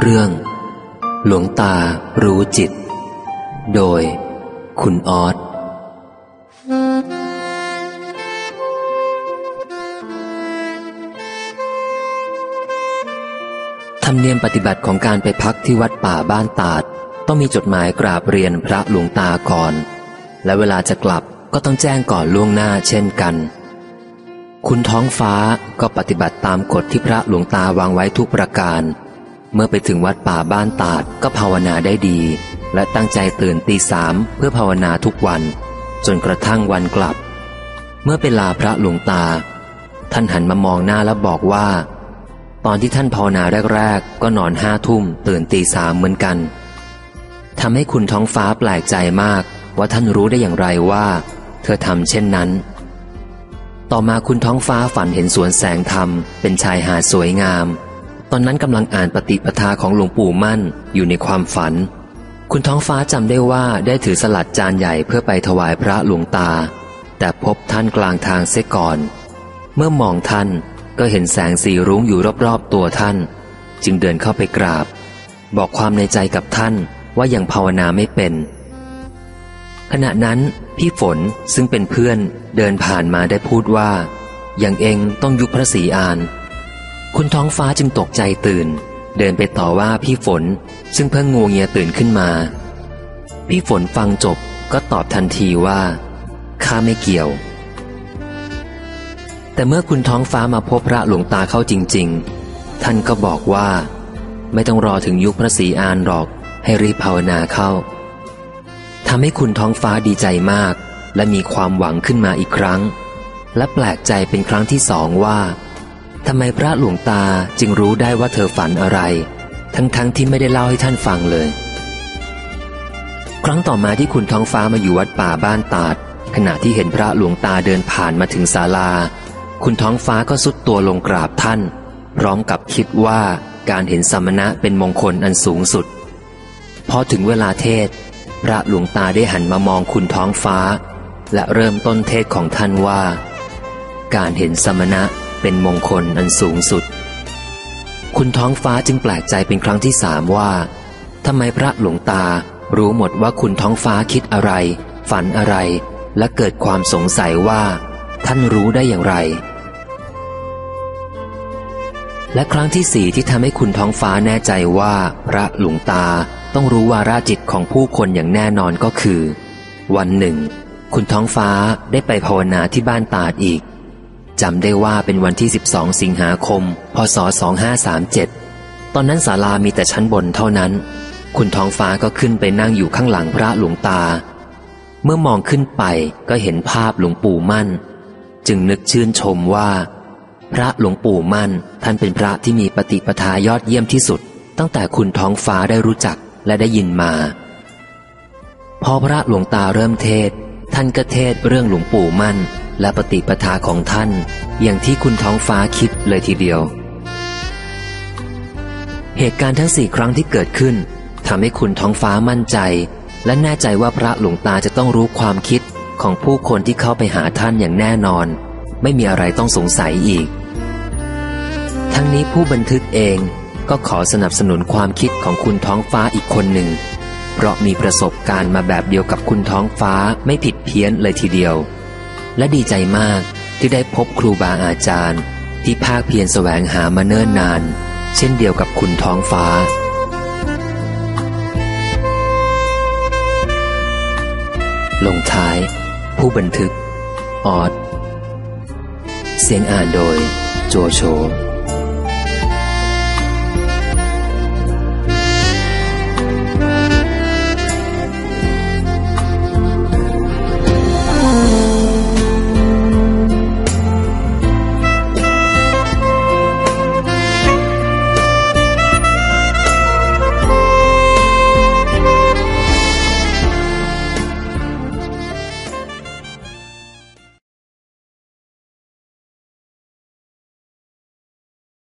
เรื่อง หลวงตารู้จิต โดย คุณออสธรรมเนียมปฏิบัติของการไปพักที่วัดป่าบ้านตาด ต้องมีจดหมายกราบเรียนพระหลวงตาก่อน และเวลาจะกลับก็ต้องแจ้งก่อนล่วงหน้าเช่นกัน คุณท้องฟ้าก็ปฏิบัติตามกฎที่พระหลวงตาวางไว้ทุกประการ เมื่อไปถึงวัดป่าบ้านตาดก็ภาวนาได้ดี และตั้งใจตื่นตีสามเพื่อภาวนาทุกวัน จนกระทั่งวันกลับ เมื่อไปลาพระหลวงตา ท่านหันมามองหน้าแล้วบอกว่า ตอนที่ท่านภาวนาแรกๆ ก็นอนห้าทุ่มตื่นตีสามเหมือนกันทำให้คุณท้องฟ้าแปลกใจมาก ว่าท่านรู้ได้อย่างไรว่า เธอทำเช่นนั้น ต่อมาคุณท้องฟ้าฝันเห็นสวนแสงธรรมเป็นชายหาดสวยงาม ตอนนั้นกำลังอ่านปฏิปทาของหลวงปู่มั่นอยู่ในความฝัน คุณท้องฟ้าจำได้ว่าได้ถือสลัดจานใหญ่เพื่อไปถวายพระหลวงตา แต่พบท่านกลางทางเสียก่อน เมื่อมองท่านก็เห็นแสงสีรุ้งอยู่รอบๆตัวท่าน จึงเดินเข้าไปกราบ บอกความในใจกับท่านว่ายังภาวนาไม่เป็น ขณะนั้นพี่ฝนซึ่งเป็นเพื่อนเดินผ่านมาได้พูดว่า อย่างเองต้องยุบพระศรีอาน คุณท้องฟ้าจึงตกใจตื่น เดินไปต่อว่าพี่ฝน ซึ่งเพิ่งงวงเงียตื่นขึ้นมา พี่ฝนฟังจบก็ตอบทันทีว่าข้าไม่เกี่ยว แต่เมื่อคุณท้องฟ้ามาพบพระหลวงตาเข้าจริง ๆ ท่านก็บอกว่า ไม่ต้องรอถึงยุคพระศรีอานหรอกให้รีบภาวนาเข้าทำให้คุณท้องฟ้าดีใจมาก และมีความหวังขึ้นมาอีกครั้ง และแปลกใจเป็นครั้งที่สองว่า ทำไมพระหลวงตาจึงรู้ได้ว่าเธอฝันอะไร ทั้งๆทที่ไม่ได้เล่าให้ท่านฟังเลย ครั้งต่อมาที่คุณท้องฟ้ามาอยู่วัดป่าบ้านตาด ขณะที่เห็นพระหลวงตาเดินผ่านมาถึงศาลา คุณท้องฟ้าก็สุดตัวลงกราบท่าน พร้อมกับคิดว่าการเห็นสมณะเป็นมงคลอันสูงสุด พอถึงเวลาเทศ พระหลวงตาได้หันมามองคุณท้องฟ้า และเริ่มต้นเทศของท่านว่า การเห็นสมณะ เป็นมงคลอันสูงสุด คุณท้องฟ้าจึงแปลกใจเป็นครั้งที่สามว่าทำไมพระหลวงตารู้หมดว่าคุณท้องฟ้าคิดอะไร ฝันอะไร และเกิดความสงสัยว่า ท่านรู้ได้อย่างไร และครั้งที่สี่ที่ทำให้คุณท้องฟ้าแน่ใจว่า พระหลวงตาต้องรู้วาราจิตของผู้คนอย่างแน่นอนก็คือ วันหนึ่ง คุณท้องฟ้าได้ไปภาวนาที่บ้านตาดอีก จำได้ว่าเป็นวันที่ 12 สิงหาคม พศ 2537 ตอนนั้นศาลามีแต่ชั้นบนเท่านั้น คุณท้องฟ้าก็ขึ้นไปนั่งอยู่ข้างหลังพระหลวงตา เมื่อมองขึ้นไปก็เห็นภาพหลวงปู่มั่น จึงนึกชื่นชมว่า พระหลวงปู่มั่นท่านเป็นพระที่มีปฏิปทายอดเยี่ยมที่สุด ตั้งแต่คุณท้องฟ้าได้รู้จักและได้ยินมา พอพระหลวงตาเริ่มเทศ ท่านก็เทศเรื่องหลวงปู่มั่น และปฏิปทาของท่าน อย่างที่คุณท้องฟ้าคิดเลยทีเดียว เหตุการณ์ทั้งสี่ครั้งที่เกิดขึ้นทำให้คุณท้องฟ้ามั่นใจ และแน่ใจว่าพระหลวงตาจะต้องรู้ความคิดของผู้คนที่เข้าไปหาท่านอย่างแน่นอน ไม่มีอะไรต้องสงสัยอีก ทั้งนี้ผู้บันทึกเองก็ขอสนับสนุนความคิดของคุณท้องฟ้าอีกคนหนึ่ง เพราะมีประสบการณ์มาแบบเดียวกับคุณท้องฟ้าไม่ผิดเพี้ยนเลยทีเดียว และดีใจมากที่ได้พบครูบาอาจารย์ ที่ภาคเพียรแสวงหามาเนิ่นนาน เช่นเดียวกับคุณท้องฟ้า ลงท้าย ผู้บันทึก ออด เสียงอ่านโดย โจโฉ